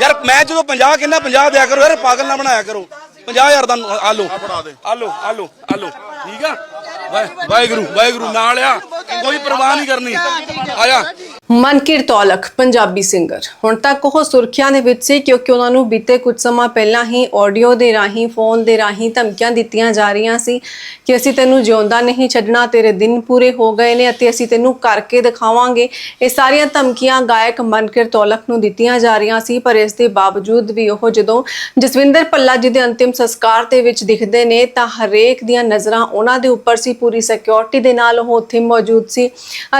ਯਾਰ ਮੈਂ ਜਦੋਂ 50 ਕਹਿੰਦਾ 50 ਦਿਆ ਕਰੋ ਯਾਰ ਪਾਗਲ ਨਾ ਬਣਾਇਆ ਕਰੋ। 50000 ਦਾ ਆ ਲਓ ਆ ਲਓ ਆ ਲਓ ਆ ਲਓ ਠੀਕ ਆ? ਵਾਹਿ- ਵਾਹਿਗੁਰੂ ਵਾਹਿਗੁਰੂ ਨਾਲ ਆ। ਕੋਈ ਪਰਵਾਹ ਨਹੀਂ ਕਰਨੀ। ਆ ਜਾ ਮਨਕੀਰ ਤੌਲਖ ਪੰਜਾਬੀ ਸਿੰਗਰ। ਹੁਣ ਤੱਕ ਉਹ ਸੁਰਖੀਆਂ ਦੇ ਵਿੱਚ ਸੀ ਕਿਉਂਕਿ ਉਹਨਾਂ ਨੂੰ ਬੀਤੇ ਕੁਝ ਸਮਾਂ ਪਹਿਲਾਂ ਹੀ ਆਡੀਓ ਦੇ ਰਾਹੀਂ, ਫੋਨ ਦੇ ਰਾਹੀਂ ਧਮਕੀਆਂ ਦਿੱਤੀਆਂ ਜਾ ਰਹੀਆਂ ਸੀ ਕਿ ਅਸੀਂ ਤੈਨੂੰ ਜਿਉਂਦਾ ਨਹੀਂ ਛੱਡਣਾ, ਤੇਰੇ ਦਿਨ ਪੂਰੇ ਹੋ ਗਏ ਨੇ ਅਤੇ ਅਸੀਂ ਤੈਨੂੰ ਕਰਕੇ ਦਿਖਾਵਾਂਗੇ। ਇਹ ਸਾਰੀਆਂ ਧਮਕੀਆਂ ਗਾਇਕ ਮਨਕੀਰ ਤੌਲਖ ਨੂੰ ਦਿੱਤੀਆਂ ਜਾ ਰਹੀਆਂ ਸੀ, ਪਰ ਇਸ ਦੇ ਬਾਵਜੂਦ ਵੀ ਉਹ ਜਦੋਂ ਜਸਵਿੰਦਰ ਪੱਲਾ ਜੀ ਦੇ ਅੰਤਿਮ ਸੰਸਕਾਰ ਦੇ ਵਿੱਚ ਦਿਖਦੇ ਨੇ, ਤਾਂ ਹਰੇਕ ਦੀਆਂ ਨਜ਼ਰਾਂ ਉਹਨਾਂ ਦੇ ਉੱਪਰ ਸੀ, ਪੂਰੀ ਸਿਕਿਉਰਿਟੀ ਦੇ ਨਾਲ ਉਹ ਉੱਥੇ ਮੌਜੂਦ ਸੀ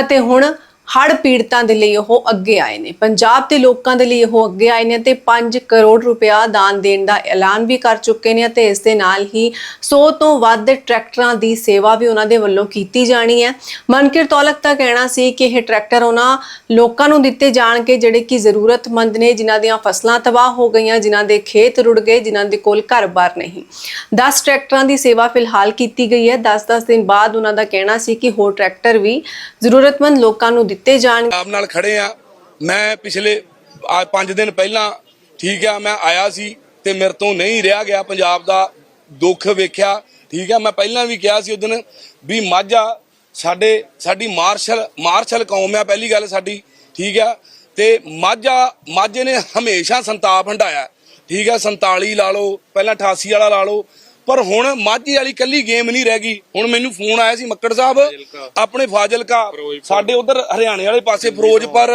ਅਤੇ ਹੁਣ ਹੜ੍ਹ ਪੀੜਤਾਂ ਦੇ ਲਈ ਉਹ ਅੱਗੇ ਆਏ ਨੇ। ਪੰਜਾਬ ਦੇ ਲੋਕਾਂ ਦੇ ਲਈ ਉਹ ਅੱਗੇ ਆਏ ਨੇ ਤੇ 5 ਕਰੋੜ ਰੁਪਇਆ ਦਾਨ ਦੇਣ ਦਾ ਐਲਾਨ ਵੀ ਕਰ ਚੁੱਕੇ ਨੇ ਤੇ ਇਸ ਦੇ ਨਾਲ ਹੀ 100 ਤੋਂ ਵੱਧ ਟਰੈਕਟਰਾਂ ਦੀ ਸੇਵਾ ਵੀ ਉਹਨਾਂ ਦੇ ਵੱਲੋਂ ਕੀਤੀ ਜਾਣੀ ਹੈ। ਮਨਕਿਰ ਤੌਲਕ ਦਾ ਕਹਿਣਾ ਸੀ ਕਿ ਇਹ ਟਰੈਕਟਰ ਉਹਨਾਂ ਲੋਕਾਂ ਨੂੰ ਦਿੱਤੇ ਜਾਣਗੇ ਜਿਹੜੇ ਕਿ ਜ਼ਰੂਰਤਮੰਦ ਨੇ, ਜਿਨ੍ਹਾਂ ਦੀਆਂ ਫਸਲਾਂ ਤਬਾਹ ਹੋ ਗਈਆਂ, ਜਿਨ੍ਹਾਂ ਦੇ ਖੇਤ ਰੁੜ ਗਏ, ਜਿਨ੍ਹਾਂ ਦੇ ਕੋਲ ਘਰ-ਬਾਰ ਨਹੀਂ। 10 ਟਰੈਕਟਰਾਂ ਦੀ ਸੇਵਾ ਫਿਲਹਾਲ ਕੀਤੀ ਗਈ ਹੈ। 10-10 ਦਿਨ ਬਾਅਦ ਉਹਨਾਂ ਦਾ ਕਹਿਣਾ ਸੀ ਕਿ ਹੋਰ ਟਰੈਕਟਰ ਵੀ ਜ਼ਰੂਰਤਮੰਦ ਲੋਕਾਂ ਨੂੰ ਦਿੱਤੇ ਜਾਣਗੇ ਆਪ ਨਾਲ ਖੜੇ ਆ। ਮੈਂ ਪਿਛਲੇ 5 ਦਿਨ ਪਹਿਲਾਂ ਠੀਕ ਆ, ਮੈਂ ਆਇਆ ਸੀ ਤੇ ਮੇਰੇ ਤੋਂ ਨਹੀਂ ਰਿਹਾ ਗਿਆ ਪੰਜਾਬ ਦਾ ਦੁੱਖ ਵੇਖਿਆ। ਠੀਕ ਆ, ਮੈਂ ਪਹਿਲਾਂ ਵੀ ਕਿਹਾ ਸੀ ਉਦੋਂ ਵੀ ਮਾਝਾ ਸਾਡੇ, ਸਾਡੀ ਮਾਰਸ਼ਲ ਮਾਰਸ਼ਲ ਕੌਮ ਆ ਪਹਿਲੀ ਗੱਲ ਸਾਡੀ, ਠੀਕ ਆ। ਤੇ ਮਾਝਾ, ਮਾਝੇ ਨੇ ਹਮੇਸ਼ਾ ਸੰਤਾਪ ਹੰਡਾਇਆ। ਠੀਕ ਆ 47 ਲਾ ਲਓ, ਪਹਿਲਾਂ 88 ਵਾਲਾ ਲਾ ਲਓ ਪਰ ਹੁਣ ਮਾਝੇ ਵਾਲੀ ਕੱਲੀ ਗੇਮ ਨਹੀਂ ਰਹਿ ਗਈ। ਹੁਣ ਮੈਨੂੰ ਫੋਨ ਆਇਆ ਸੀ ਮੱਕੜ ਸਾਹਿਬ ਆਪਣੇ ਫਾਜ਼ਿਲਕਾ। ਸਾਡੇ ਉਧਰ ਹਰਿਆਣੇ ਵਾਲੇ ਪਾਸੇ ਫਿਰੋਜ਼ਪੁਰ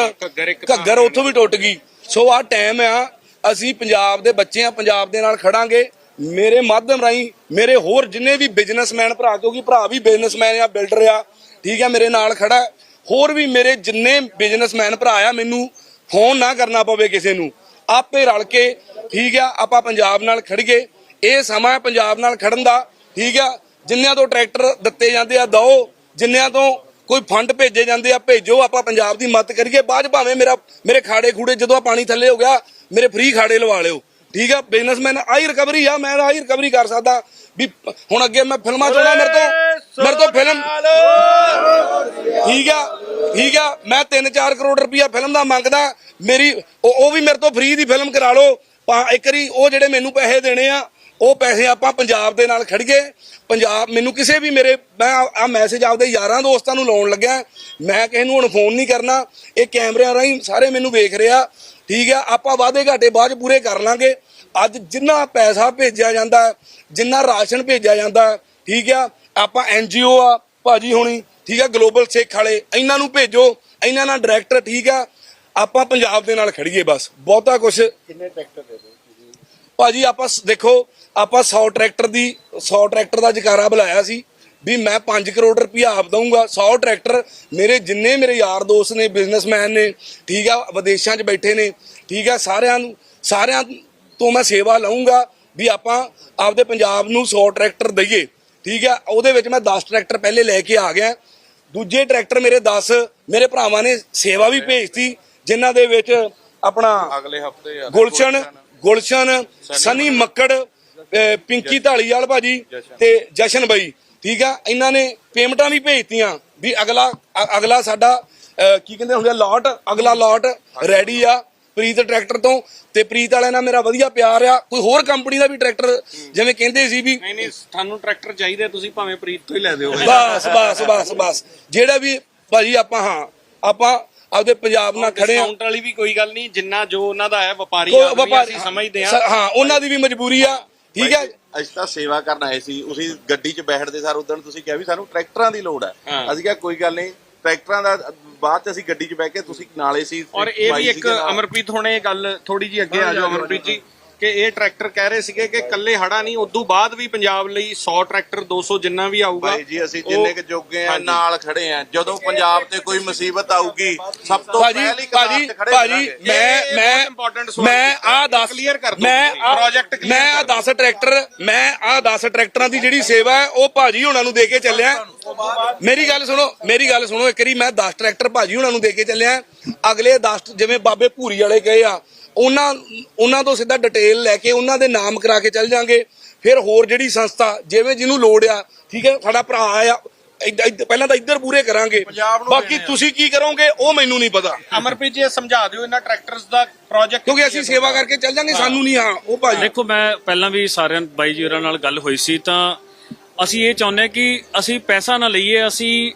ਘੱਗਰ ਉੱਥੋਂ ਵੀ ਟੁੱਟ ਗਈ। ਸੋ ਆਹ ਟਾਈਮ ਆ ਅਸੀਂ ਪੰਜਾਬ ਦੇ ਬੱਚੇ ਆ ਪੰਜਾਬ ਦੇ ਨਾਲ ਖੜਾਂਗੇ। ਮੇਰੇ ਮਾਧਿਅਮ ਰਾਹੀਂ ਮੇਰੇ ਹੋਰ ਜਿੰਨੇ ਵੀ ਬਿਜ਼ਨਸਮੈਨ ਭਰਾ ਕਿਉਂਕਿ ਭਰਾ ਵੀ ਬਿਜ਼ਨਸਮੈਨ ਆ ਬਿਲਡਰ ਆ ਠੀਕ ਆ ਮੇਰੇ ਨਾਲ ਖੜਾ। ਹੋਰ ਵੀ ਮੇਰੇ ਜਿੰਨੇ ਬਿਜ਼ਨਸਮੈਨ ਭਰਾ ਆ ਮੈਨੂੰ ਫੋਨ ਨਾ ਕਰਨਾ ਪਵੇ ਕਿਸੇ ਨੂੰ। ਆਪੇ ਰਲ ਕੇ ਠੀਕ ਆ ਆਪਾਂ ਪੰਜਾਬ ਨਾਲ ਖੜੀਏ। ਇਹ ਸਮਾਂ ਪੰਜਾਬ ਨਾਲ ਖੜਨ ਦਾ, ਠੀਕ ਆ? ਜਿੰਨਿਆਂ ਤੋਂ ਟਰੈਕਟਰ ਦਿੱਤੇ ਜਾਂਦੇ ਆ ਦੋ ਜਿੰਨਿਆਂ ਤੋਂ ਕੋਈ ਫੰਡ ਭੇਜੇ ਜਾਂਦੇ ਆ, ਭੇਜੋ। ਆਪਾਂ ਪੰਜਾਬ ਦੀ ਮਦਦ ਕਰੀਏ। ਬਾਅਦ 'ਚ ਭਾਵੇਂ ਮੇਰਾ, ਮੇਰੇ ਖਾੜੇ ਖੂੜੇ ਜਦੋਂ ਪਾਣੀ ਥੱਲੇ ਹੋ ਗਿਆ, ਮੇਰੇ ਫ੍ਰੀ ਖਾੜੇ ਲਵਾ ਲਿਓ। ਠੀਕ ਆ? ਬਿਜ਼ਨਸਮੈਨ ਆਹੀ ਰਿਕਵਰੀ ਆ। ਮੈਂ ਆਹੀ ਰਿਕਵਰੀ ਕਰ ਸਕਦਾ ਵੀ ਹੁਣ ਅੱਗੇ ਮੈਂ ਫਿਲਮਾਂ ਚਾਹੁੰਦਾ ਮੇਰੇ ਤੋਂ। ਮੇਰੇ ਤੋਂ ਫਿਲਮ ਠੀਕ ਆ? ਠੀਕ ਆ? ਮੈਂ 3-4 ਕਰੋੜ ਰੁਪਇਆ ਫਿਲਮ ਦਾ ਮੰਗਦਾ। ਮੇਰੀ ਉਹ ਵੀ ਮੇਰੇ ਤੋਂ ਫ੍ਰੀ ਦੀ ਫਿਲਮ ਕਰਾ ਲਓ। ਪਾ- ਇੱਕ ਵਾਰੀ ਉਹ ਜਿਹੜੇ ਮੈਨੂੰ ਪੈਸੇ ਦੇਣੇ ਆ ਉਹ ਪੈਸੇ ਆਪਾਂ ਪੰਜਾਬ ਦੇ ਨਾਲ ਖੜੀਏ। ਪੰਜਾਬ ਮੈਨੂੰ ਕਿਸੇ ਵੀ ਮੇਰੇ, ਮੈਂ ਆ ਮੈਸੇਜ ਆਪਦੇ ਯਾਰਾਂ ਦੋਸਤਾਂ ਨੂੰ ਲਾਉਣ ਲੱਗਿਆ। ਮੈਂ ਕਿਸੇ ਨੂੰ ਹੁਣ ਫੋਨ ਨਹੀਂ ਕਰਨਾ। ਇਹ ਕੈਮਰਿਆਂ ਰਾਹੀਂ ਸਾਰੇ ਮੈਨੂੰ ਵੇਖ ਰਿਹਾ। ਠੀਕ ਆ, ਆਪਾਂ ਵਾਅਦੇ ਘਾਟੇ ਬਾਅਦ 'ਚ ਪੂਰੇ ਕਰ ਲਾਂਗੇ। ਅੱਜ ਜਿੰਨਾ ਪੈਸਾ ਭੇਜਿਆ ਜਾਂਦਾ, ਜਿੰਨਾ ਰਾਸ਼ਨ ਭੇਜਿਆ ਜਾਂਦਾ, ਠੀਕ ਠੀਕ ਆ, ਆਪਾਂ ਐਨਜੀਓ ਆ, ਭਾਜੀ ਹੋਣੀ, ਠੀਕ ਆ ਗਲੋਬਲ ਸਿੱਖ ਵਾਲੇ, ਇਹਨਾਂ ਨੂੰ ਭੇਜੋ, ਇਹਨਾਂ ਨਾਲ ਡਾਇਰੈਕਟਰ ਠੀਕ ਆ। ਆਪਾਂ ਪੰਜਾਬ ਦੇ ਨਾਲ ਖੜੀਏ ਬਸ। ਬਹੁਤਾ ਕੁਝ ਕਿੰਨੇ ਟਰੈਕਟਰ ਦੇ ਦੋ ਭਾਜੀ ਆਪਾਂ ਦੇਖੋ ਆਪਾਂ 100 ਟਰੈਕਟਰ ਦੀ 100 ਟਰੈਕਟਰ ਦਾ ਜਕਾਰਾ ਬੁਲਾਇਆ ਸੀ ਵੀ ਮੈਂ 5 ਕਰੋੜ ਰੁਪਇਆ ਆਪ ਦਊਂਗਾ। 100 ਟਰੈਕਟਰ ਮੇਰੇ ਜਿੰਨੇ ਮੇਰੇ ਯਾਰ ਦੋਸਤ ਨੇ ਬਿਜ਼ਨਸਮੈਨ ਨੇ ਠੀਕ ਆ ਵਿਦੇਸ਼ਾਂ 'ਚ ਬੈਠੇ ਨੇ ਠੀਕ ਆ ਸਾਰਿਆਂ ਨੂੰ ਸਾਰਿਆਂ ਤੋਂ ਮੈਂ ਸੇਵਾ ਲਵਾਂਗਾ ਵੀ ਆਪਾਂ ਆਪਦੇ ਪੰਜਾਬ ਨੂੰ 100 ਟਰੈਕਟਰ ਦਈਏ। ਠੀਕ ਆ ਉਹਦੇ ਵਿੱਚ ਮੈਂ 10 ਟਰੈਕਟਰ ਪਹਿਲੇ ਲੈ ਕੇ ਆ ਗਿਆ। ਦੂਜੇ ਟਰੈਕਟਰ ਮੇਰੇ 10 ਮੇਰੇ ਭਰਾਵਾਂ ਨੇ ਸੇਵਾ ਵੀ ਭੇਜਤੀ ਜਿਨ੍ਹਾਂ ਦੇ ਵਿੱਚ ਆਪਣਾ ਅਗਲੇ ਹਫ਼ਤੇ ਗੁਲਸ਼ਨ ਗੁਲਸ਼ਨ ਸਨੀ ਮੱਕੜ। ਪਿੰਕੀ ਢਾਲੀਵਾਲ ਭਾਜੀ ਤੇ ਜਸ਼ਨ ਬਾਈ। ਠੀਕ ਆ? ਇਹਨਾਂ ਨੇ ਪੇਮੈਂਟਾਂ ਵੀ ਭੇਜਤੀਆਂ ਵੀ ਅਗਲਾ ਅਗਲਾ ਸਾਡਾ ਕੀ ਕਹਿੰਦੇ ਹੁੰਦੇ ਲਾਟ ਅਗਲਾ ਲਾਟ ਰੈਡੀ ਆ ਪ੍ਰੀਤ ਟਰੈਕਟਰ ਤੋਂ ਤੇ ਪ੍ਰੀਤ ਵਾਲਿਆਂ ਨਾਲ ਮੇਰਾ ਵਧੀਆ ਪਿਆਰ ਆ। ਕੋਈ ਹੋਰ ਕੰਪਨੀ ਦਾ ਵੀ ਟਰੈਕਟਰ ਜਿਵੇਂ ਕਹਿੰਦੇ ਸੀ ਵੀ ਨਹੀਂ ਨਹੀਂ ਤੁਹਾਨੂੰ ਟਰੈਕਟਰ ਚਾਹੀਦੇ ਤੁਸੀਂ ਭਾਵੇਂ ਪ੍ਰੀਤ ਤੋਂ ਹੀ ਲੈ ਦਿਓ। ਬਸ ਬਸ ਬਸ ਬਸ। ਜਿਹੜਾ ਵੀ ਭਾਜੀ ਆਪਾਂ ਹਾਂ ਆਪਾਂ ਆਪਦੇ ਪੰਜਾਬ ਨਾਲ ਖੜੇ ਆ। ਡਿਸਕਾਊਂਟ ਵਾਲੀ ਵੀ ਕੋਈ ਗੱਲ ਨਹੀਂ ਜਿੰਨਾ ਜੋ ਉਹਨਾਂ ਦਾ ਹੈ ਵਪਾਰੀ ਕੋਈ ਆਦਮੀ ਵਪਾਰੀ ਅਸੀਂ ਸਮਝਦੇ ਹਾਂ। ਹਾਂ ਉਹਨਾਂ ਦੀ ਵੀ ਮਜਬੂਰੀ ਆ ਠੀਕ ਹੈ? ਅਸੀਂ ਤਾਂ ਸੇਵਾ ਕਰਨ ਆਏ ਸੀ ਉਸੇ ਗੱਡੀ 'ਚ ਬੈਠਦੇ ਸਾਰ ਉਦੋਂ ਤੁਸੀਂ ਕਿਹਾ ਵੀ ਸਾਨੂੰ ਟਰੈਕਟਰਾਂ ਦੀ ਲੋੜ ਹੈ। ਹਾਂ। ਅਸੀਂ ਕਿਹਾ ਕੋਈ ਗੱਲ ਨਹੀਂ ਟਰੈਕਟਰਾਂ ਦਾ ਬਾਅਦ 'ਚ ਅਸੀਂ ਗੱਡੀ 'ਚ ਬਹਿ ਕੇ ਤੁਸੀਂ ਨਾਲੇ ਸੀ ਔਰ ਇਹ ਵੀ ਇੱਕ। ਅਮਰਪ੍ਰੀਤ ਹੁਣੇ ਗੱਲ ਥੋੜੀ ਜੀ ਅੱਗੇ ਆ ਜਾਓ ਅਮਰਪ੍ਰੀਤ ਜੀ। ਕਿ ਇਹ ਟਰੈਕਟਰ ਕਹਿ ਰਹੇ ਸੀਗੇ ਕਿ ਕੱਲੇ ਹੜਾ ਨਹੀਂ ਉਦੋਂ ਬਾਅਦ ਵੀ ਪੰਜਾਬ ਲਈ 100 ਟਰੈਕਟਰ 200 ਜਿੰਨਾ ਵੀ ਆਊਗਾ ਜੀ ਅਸੀਂ ਜਿੰਨੇ ਕੁ ਜੋਗੇ ਆ। ਨਾਲ ਖੜੇ ਆ ਜਦੋਂ ਪੰਜਾਬ ਤੇ ਕੋਈ ਮੁਸੀਬਤ ਆਊਗੀ ਸਭ ਤੋਂ ਪਹਿਲੀ ਭਾਜੀ ਭਾਜੀ। ਮੈਂ ਮੈਂ ਮੈਂ। ਆ 10 Clear ਕਰ ਮੈਂ ਆਹ- project clear ਮੈਂ ਆ ਕਰ 10 ਟਰੈਕਟਰ ਮੈਂ ਆ 10 ਟਰੈਕਟਰਾਂ ਦੀ ਜਿਹੜੀ ਸੇਵਾ ਹੈ ਉਹ ਭਾਜੀ ਹੁਣਾਂ ਨੂੰ ਦੇ ਕੇ ਚੱਲਿਆ ਮੇਰੀ ਗੱਲ ਸੁਣੋ ਮੇਰੀ ਗੱਲ ਸੁਣੋ ਇੱਕ ਵਾਰੀ ਮੈਂ 10 ਟਰੈਕਟਰ ਭਾਜੀ ਹੁਣਾਂ ਨੂੰ ਦੇ ਕੇ ਚੱਲਿਆ ਅਗਲੇ 10 ਜਿਵੇਂ ਬਾਬੇ ਭੂਰੀ ਵਾਲੇ ਗਏ ਆ ਉਹਨਾਂ ਉਹਨਾਂ ਤੋਂ ਸਿੱਧਾ ਡਿਟੇਲ ਲੈ ਕੇ ਉਹਨਾਂ ਦੇ ਨਾਮ ਕਰਾ ਕੇ ਚੱਲ ਜਾਾਂਗੇ। ਫਿਰ ਹੋਰ ਜਿਹੜੀ ਸੰਸਥਾ ਜਿਵੇਂ ਜਿਹਨੂੰ ਲੋੜ ਆ ਠੀਕ ਹੈ ਸਾਡਾ ਭਰਾ ਆ ਪਹਿਲਾਂ ਤਾਂ ਇੱਧਰ ਪੂਰੇ ਕਰਾਂਗੇ। ਬਾਕੀ ਤੁਸੀਂ ਕੀ ਕਰੋਗੇ ਉਹ ਮੈਨੂੰ ਨਹੀਂ ਪਤਾ। ਅਮਰਪ੍ਰੀਤ ਜੀ ਸਮਝਾ ਦਿਓ ਇਹਨਾਂ ਟਰੈਕਟਰਸ ਦਾ ਪ੍ਰੋਜੈਕਟ ਕਿਉਂਕਿ ਅਸੀਂ ਸੇਵਾ ਕਰਕੇ ਚੱਲ ਜਾਂਗੇ ਸਾਨੂੰ ਨਹੀਂ ਹਾਂ ਉਹ ਭਾਜੀ। ਦੇਖੋ ਮੈਂ ਪਹਿਲਾਂ ਵੀ ਸਾਰਿਆਂ ਬਾਈ ਜੀ ਹੋਰਾਂ ਨਾਲ ਗੱਲ ਹੋਈ ਸੀ ਤਾਂ ਅਸੀਂ ਇਹ ਚਾਹੁੰਦੇ ਹਾਂ ਕਿ ਅਸੀਂ ਪੈਸਾ ਨਾ ਲਈਏ ਅਸੀਂ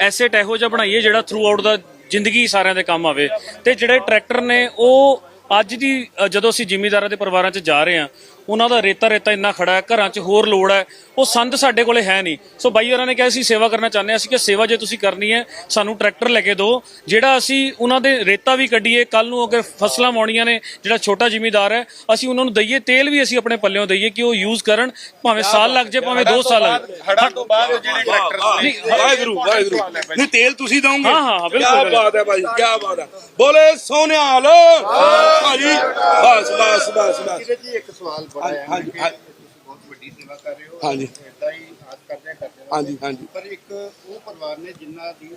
ਐਸੇਟ ਇਹੋ ਜਿਹਾ ਬਣਾਈਏ ਜਿਹੜਾ ਥਰੂ ਆਊਟ ਦਾ ਜ਼ਿੰਦਗੀ ਸਾਰਿਆਂ ਦੇ ਕੰਮ ਆਵੇ। ਤੇ ਜਿਹੜੇ ਟਰੈਕਟਰ ਨੇ ਉਹ ਅੱਜ ਦੀ ਜਦੋਂ ਅਸੀਂ ਜ਼ਿਮੀਂਦਾਰਾਂ ਦੇ ਪਰਿਵਾਰਾਂ 'ਚ ਜਾ ਰਹੇ ਹਾਂ ਉਹਨਾਂ ਦਾ ਰੇਤਾ ਰੇਤਾ ਇੰਨਾ ਖੜਾ ਹੈ ਘਰਾਂ 'ਚ ਹੋਰ ਲੋੜ ਹੈ। ਉਹ ਸੰਦ ਸਾਡੇ ਕੋਲੇ ਹੈ ਨਹੀਂ। ਸੋ ਬਾਈ ਹੋਰਾਂ ਨੇ ਕਿਹਾ ਅਸੀਂ ਸੇਵਾ ਕਰਨਾ ਚਾਹੁੰਦੇ ਹਾਂ ਅਸੀਂ ਕਿ ਸੇਵਾ ਜੇ ਤੁਸੀਂ ਕਰਨੀ ਹੈ ਸਾਨੂੰ ਟਰੈਕਟਰ ਲੈ ਕੇ ਦਿਓ ਜਿਹੜਾ ਅਸੀਂ ਉਹਨਾਂ ਦੇ ਰੇਤਾ ਵੀ ਕੱਢੀਏ ਕੱਲ ਨੂੰ ਅਗਰ ਫਸਲਾਂ ਵਾਉਣੀਆਂ ਨੇ ਜਿਹੜਾ ਛੋਟਾ ਜ਼ਿਮੀਂਦਾਰ ਹੈ ਅਸੀਂ ਉਹਨਾਂ ਨੂੰ ਦਈਏ ਤੇਲ ਵੀ ਅਸੀਂ ਆਪਣੇ ਪੱਲਿਓਂ ਦਈਏ ਕਿ ਉਹ ਯੂਜ਼ ਕਰਨ ਭਾਵੇਂ ਸਾਲ ਲੱਗ ਜਾਏ ਭਾਵੇਂ 2 ਸਾਲ ਲੱਗ ਜਾਏ। ਹੜਾਂ ਤੋਂ ਬਾਅਦ ਜਿਹੜੇ ਟਰੈਕਟਰਸ ਨੇ ਨਹੀਂ ਵਾਹਿਗੁਰੂ ਵਾਹਿਗੁਰੂ। ਨਹੀਂ ਤੇਲ ਤੁਸੀਂ ਦੋਗੇ ਹਾਂ, ਹਾਂ, ਬਿਲਕੁਲ। ਕੀ ਬਾਤ ਹੈ ਭਾਈ ਕੀ ਬਾਤ ਹੈ। ਬੋਲੇ ਸੋਨਿਆਲ। ਭਾਜੀ ਬਸ ਬਸ ਬਸ ਬਸ। ਇੱਕ ਸਵਾਲ ਬੜਾ ਹੈ ਹਾਂਜੀ, ਬਹੁਤ ਵੱਡੀ ਸੇਵਾ ਕਰ ਰਹੇ ਹੋ ਹਾਂਜੀ। ਇਦਾਂ ਹੀ ਆਸ ਕਰਦੇ ਹਾਂ ਕਰਦੇ। ਹਾਂਜੀ ਹਾਂਜੀ। ਪਰ ਇੱਕ ਉਹ ਪਰਿਵਾਰ ਨੇ ਜਿਨ੍ਹਾਂ ਦੀ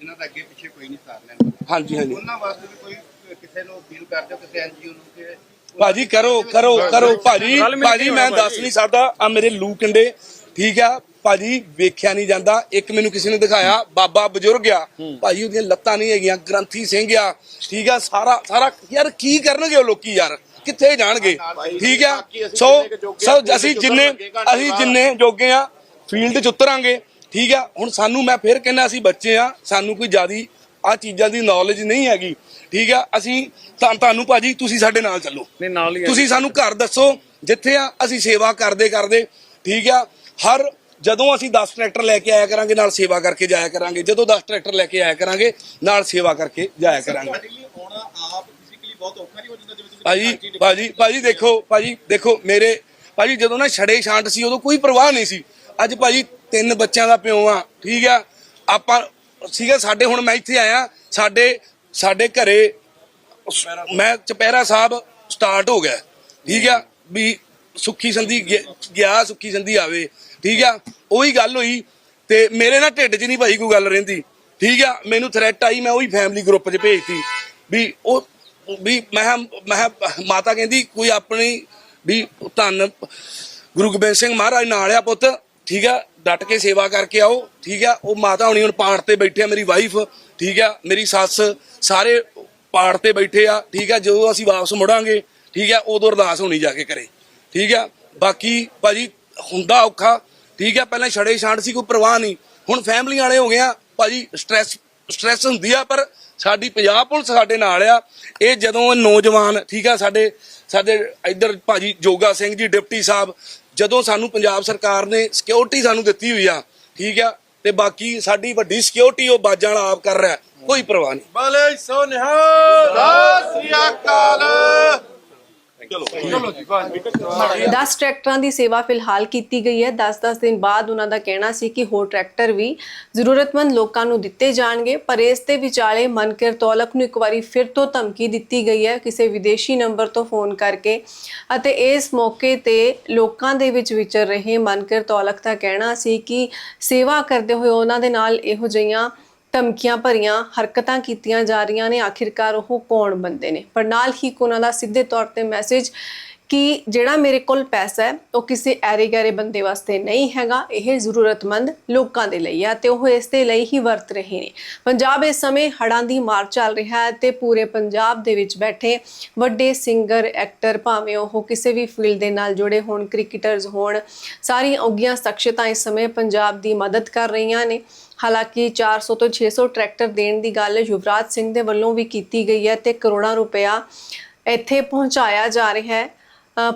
ਜਿਨ੍ਹਾਂ ਦਾ ਅੱਗੇ ਪਿੱਛੇ ਕੋਈ ਨਹੀਂ ਸਾਰ ਲੈਣ ਹਾਂਜੀ ਹਾਂਜੀ। ਉਹਨਾਂ ਵਾਸਤੇ ਵੀ ਕੋਈ ਕਿਸੇ ਨੂੰ ਅਪੀਲ ਕਰਦੇ ਹੋ ਕਿਸੇ ਐਨਜੀਓ ਨੂੰ ਕਿ ਭਾਜੀ ਕਰੋ ਕਰੋ ਕਰੋ। ਭਾਜੀ ਰਲ ਮਿਲ ਕੇ ਭਾਜੀ ਮੈਂ ਦੱਸ ਨਹੀਂ ਸਕਦਾ। ਆ ਮੇਰੇ ਲੂ ਕੰਡੇ। ਠੀਕ ਆ? ਭਾਜੀ ਵੇਖਿਆ ਨਹੀਂ ਜਾਂਦਾ। ਇੱਕ ਮੈਨੂੰ ਕਿਸੇ ਨੇ ਦਿਖਾਇਆ ਬਾਬਾ ਬਜ਼ੁਰਗ ਆ। ਭਾਜੀ ਉਹਦੀਆਂ ਲੱਤਾਂ ਨਹੀਂ ਹੈਗੀਆਂ। ਗ੍ਰੰਥੀ ਸਿੰਘ ਆ। ਠੀਕ ਆ? ਸਾਰਾ ਸਾਰਾ ਯਾਰ ਕੀ ਕਰਨਗੇ ਉਹ ਲੋਕੀ ਯਾਰ? ਕਿੱਥੇ ਜਾਣਗੇ? ਠੀਕ ਆ? ਸੋ ਸੋ ਅਸੀਂ ਜਿੰਨੇ ਅਸੀਂ ਜਿੰਨੇ ਜੋਗੇ ਆ ਫੀਲਡ 'ਚ ਉਤਰਾਂਗੇ ਠੀਕ ਆ? ਹੁਣ ਸਾਨੂੰ ਮੈਂ ਫਿਰ ਕਹਿੰਦਾ ਅਸੀਂ ਬੱਚੇ ਆ ਸਾਨੂੰ ਕੋਈ ਜ਼ਿਆਦੀ ਆ ਚੀਜ਼ਾਂ ਦੀ ਨੌਲੇਜ ਨਹੀਂ ਹੈਗੀ ਠੀਕ ਆ? ਅਸੀਂ ਤਾਂ ਤੁਹਾਨੂੰ ਭਾਜੀ ਤੁਸੀਂ ਸਾਡੇ ਨਾਲ ਚੱਲੋ। ਨਾਲ ਹੀ। ਤੁਸੀਂ ਸਾਨੂੰ ਘਰ ਦੱਸੋ ਜਿੱਥੇ ਆ ਅਸੀਂ ਸੇਵਾ ਕਰਦੇ ਕਰਦੇ ਠੀਕ ਆ? ਹਰ ਜਦੋਂ ਅਸੀਂ 10 ਟਰੈਕਟਰ ਲੈ ਕੇ ਆਇਆ ਕਰਾਂਗੇ ਨਾਲ ਸੇਵਾ ਕਰਕੇ ਜਾਇਆ ਕਰਾਂਗੇ ਜਦੋਂ 10 ਟਰੈਕਟਰ ਲੈ ਕੇ ਆਇਆ ਕਰਾਂਗੇ ਨਾਲ ਸੇਵਾ ਕਰਕੇ ਜਾਇਆ ਕਰਾਂਗੇ। ਭਾਜੀ ਭਾਜੀ ਭਾਜੀ ਦੇਖੋ ਭਾਜੀ ਦੇਖੋ ਮੇਰੇ ਭਾਜੀ ਜਦੋਂ ਨਾ ਛੜੇ ਛਾਂਟ ਸੀ ਉਦੋਂ ਕੋਈ ਪਰਵਾਹ ਨਹੀਂ ਸੀ। ਅੱਜ ਭਾਜੀ ਤਿੰਨ ਬੱਚਿਆਂ ਦਾ ਪਿਓ ਆ ਠੀਕ ਆ? ਆਪਾਂ ਸੀਗਾ ਸਾਡੇ ਹੁਣ ਮੈਂ ਇੱਥੇ ਆਇਆ ਸਾਡੇ ਸਾਡੇ ਘਰੇ ਮੈਂ ਚਪੈਰਾ ਸਾਹਿਬ ਸਟਾਰਟ ਹੋ ਗਿਆ ਠੀਕ ਆ? ਵੀ ਸੁੱਖੀ ਸੰਧੀ ਗਿਆ- ਗਿਆ ਸੁੱਖੀ ਸੰਧੀ ਆਵੇ ਠੀਕ ਆ? ਉਹੀ ਗੱਲ ਹੋਈ ਤੇ ਮੇਰੇ ਨਾਲ ਢਿੱਡ 'ਚ ਨਹੀਂ ਭਾਈ ਕੋਈ ਗੱਲ ਰਹਿੰਦੀ ਠੀਕ ਆ? ਮੈਨੂੰ ਥ੍ਰੈਟ ਆਈ ਮੈਂ ਉਹੀ ਫੈਮਿਲੀ ਗਰੁੱਪ 'ਚ ਭੇਜਤੀ ਵੀ ਉਹ ਵੀ ਮੈਂ ਕਿਹਾ- ਮੈਂ ਕਿਹਾ, ਮਾਤਾ ਕਹਿੰਦੀ, ਕੋਈ ਆਪਣੀ ਵੀ ਧੰਨ ਗੁਰੂ ਗੋਬਿੰਦ ਸਿੰਘ ਮਹਾਰਾਜ ਨਾਲ ਆ ਪੁੱਤ, ਠੀਕ ਆ, ਡਟ ਕੇ ਸੇਵਾ ਕਰਕੇ ਆਓ, ਠੀਕ ਆ, ਉਹ ਮਾਤਾ ਹੁਣੀ ਹੁਣ ਪਾਠ ਤੇ ਬੈਠੇ ਆ, ਮੇਰੀ ਵਾਈਫ ਠੀਕ ਆ, ਮੇਰੀ ਸੱਸ, ਸਾਰੇ ਪਾਠ ਤੇ ਬੈਠੇ ਆ, ਠੀਕ ਆ, ਜਦੋਂ ਅਸੀਂ ਵਾਪਸ ਮੁੜਾਂਗੇ, ਠੀਕ ਆ, ਉਦੋਂ ਅਰਦਾਸ ਹੋਣੀ ਜਾ ਕੇ ਕਰੇ, ਠੀਕ ਆ, ਬਾਕੀ ਭਾਜੀ ਹੁੰਦਾ ਔਖਾ, ਠੀਕ ਆ, ਪਹਿਲਾਂ ਛੜੇ ਛਾਂਡ ਸੀ, ਕੋਈ ਪਰਵਾਹ ਨਹੀਂ, ਹੁਣ ਫੈਮਲੀ ਵਾਲੇ ਹੋ ਗਏ ਆ, ਭਾਜੀ ਸਟ੍ਰੈਸ ਸਟ੍ਰੈਸ ਹੁੰਦੀ ਆ, ਪਰ ਸਾਡੀ ਪੰਜਾਬ ਪੁਲਿਸ ਸਾਡੇ ਨਾਲ ਆ। ਇਹ ਜਦੋਂ ਨੌਜਵਾਨ, ਠੀਕ ਆ, ਸਾਡੇ ਸਾਡੇ ਇੱਧਰ ਭਾਜੀ ਜੋਗਾ ਸਿੰਘ ਜੀ, ਡਿਪਟੀ ਸਾਹਿਬ, ਜਦੋਂ ਸਾਨੂੰ ਪੰਜਾਬ ਸਰਕਾਰ ਨੇ ਸਿਕਿਉਰਿਟੀ ਸਾਨੂੰ ਦਿੱਤੀ ਹੋਈ ਆ, ਠੀਕ ਆ, ਤੇ ਬਾਕੀ ਸਾਡੀ ਵੱਡੀ ਸਿਕਿਉਰਿਟੀ ਉਹ ਬਾਜਾਂ ਵਾਲਾ ਆਪ ਕਰ ਰਿਹਾ, ਕੋਈ ਪਰਵਾਹ ਨਹੀਂ। ਬੋਲੇ ਸੋਨਿਹਾਲ, ਸਤਿ ਸ੍ਰੀ ਅਕਾਲ। 10 ਟਰੈਕਟਰਾਂ ਦੀ ਸੇਵਾ ਫਿਲਹਾਲ ਕੀਤੀ ਗਈ ਹੈ। 10-10 ਦਿਨ ਬਾਅਦ ਉਹਨਾਂ ਦਾ ਕਹਿਣਾ ਸੀ ਕਿ ਹੋਰ ਟਰੈਕਟਰ ਵੀ ਜ਼ਰੂਰਤਮੰਦ ਲੋਕਾਂ ਨੂੰ ਦਿੱਤੇ ਜਾਣਗੇ ਪਰ ਇਸ ਦੇ ਵਿਚਾਲੇ ਮਨਕਰ ਤੌਲਕ ਨੂੰ ਇੱਕ ਵਾਰੀ ਫਿਰ ਤੋਂ ਧਮਕੀ ਦਿੱਤੀ ਗਈ ਹੈ। ਕਿਸੇ ਵਿਦੇਸ਼ੀ ਨੰਬਰ ਤੋਂ ਫੋਨ ਕਰਕੇ ਅਤੇ ਇਸ ਮੌਕੇ ਤੇ ਲੋਕਾਂ ਦੇ ਵਿੱਚ ਵਿਚਰ ਰਹੇ ਮਨਕਰ ਤੌਲਕ ਦਾ ਕਹਿਣਾ ਸੀ ਕਿ ਸੇਵਾ ਕਰਦੇ ਹੋਏ ਉਹਨਾਂ ਦੇ ਨਾਲ ਇਹੋ ਜਿਹੀਆਂ ਧਮਕੀਆਂ ਭਰੀਆਂ, ਹਰਕਤਾਂ ਕੀਤੀਆਂ ਜਾ ਰਹੀਆਂ ਨੇ। ਆਖਿਰਕਾਰ ਉਹ ਕੌਣ ਬੰਦੇ ਨੇ? ਪਰ ਨਾਲ ਹੀ ਉਹਨਾਂ ਦਾ ਸਿੱਧੇ ਤੌਰ ਤੇ ਮੈਸੇਜ ਕਿ ਜਿਹੜਾ ਮੇਰੇ ਕੋਲ ਪੈਸਾ ਹੈ, ਉਹ ਕਿਸੇ ਐਰੇ ਗੈਰੇ ਬੰਦੇ ਵਾਸਤੇ ਨਹੀਂ ਹੈਗਾ। ਇਹ ਜ਼ਰੂਰਤਮੰਦ ਲੋਕਾਂ ਦੇ ਲਈ ਹੈ ਤੇ ਉਹ ਇਸ ਦੇ ਲਈ ਹੀ ਵਰਤ ਰਹੇ ਨੇ। ਪੰਜਾਬ ਇਸ ਸਮੇਂ ਹੜ੍ਹਾਂ ਦੀ ਮਾਰ ਚੱਲ ਰਿਹਾ ਹੈ ਤੇ ਪੂਰੇ ਪੰਜਾਬ ਦੇ ਵਿੱਚ ਬੈਠੇ ਵੱਡੇ ਸਿੰਗਰ ਐਕਟਰ ਭਾਵੇਂ ਉਹ ਕਿਸੇ ਵੀ ਫੀਲਡ ਦੇ ਨਾਲ ਜੁੜੇ ਹੋਣ ਕ੍ਰਿਕਟਰਸ ਹੋਣ, ਸਾਰੀਆਂ ਉੱਗੀਆਂ ਸ਼ਖਸੀਅਤਾਂ ਇਸ ਸਮੇਂ ਪੰਜਾਬ ਦੀ ਮਦਦ ਕਰ ਰਹੀਆਂ ਨੇ। ਹਾਲਾਂਕਿ 400 ਤੋਂ 600 ਟਰੈਕਟਰ ਦੇਣ ਦੀ ਗੱਲ ਯੁਵਰਾਜ ਸਿੰਘ ਦੇ ਵੱਲੋਂ ਵੀ ਕੀਤੀ ਗਈ ਹੈ ਤੇ ਕਰੋੜਾਂ ਰੁਪਇਆ ਇੱਥੇ ਪਹੁੰਚਾਇਆ ਜਾ ਰਿਹਾ ਹੈ।